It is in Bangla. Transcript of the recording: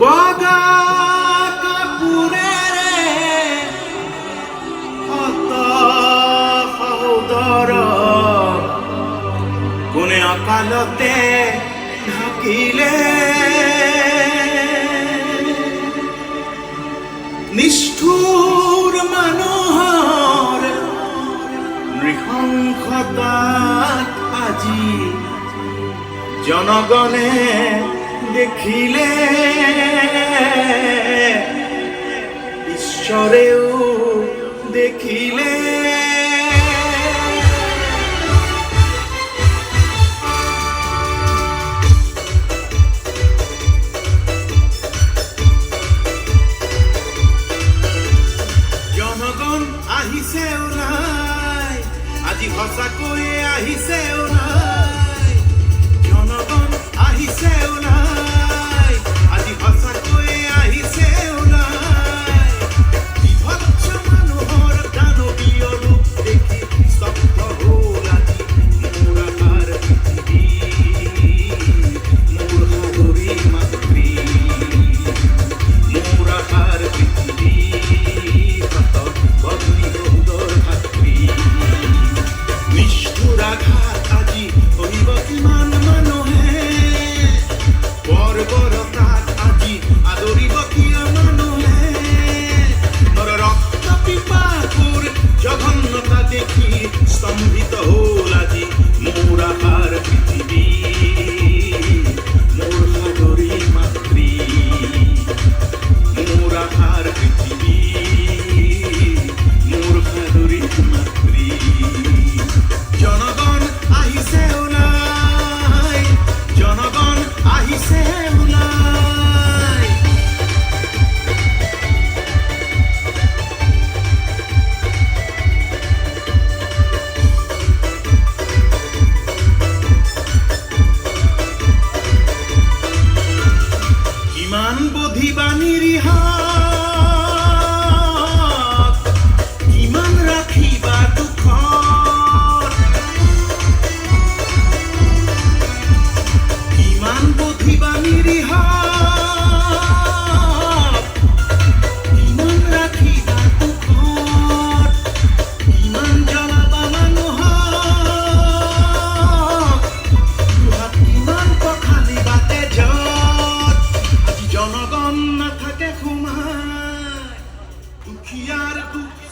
বগা কাপুরেৰে অত সহোদৰ কোনে অকালতে ঢাকিলে। নিষ্ঠুৰ মানুহৰ নৃশংসতাত আজি। জনগণে দেখিলে ঈশ্বরেও দেখিলে। জনগণ আহিছেও নাই আজি সঁচাকৈয়ে আহিছেও নাই। জনগণ আহিছেও নাই। Stamrita ho বাণীর হার diário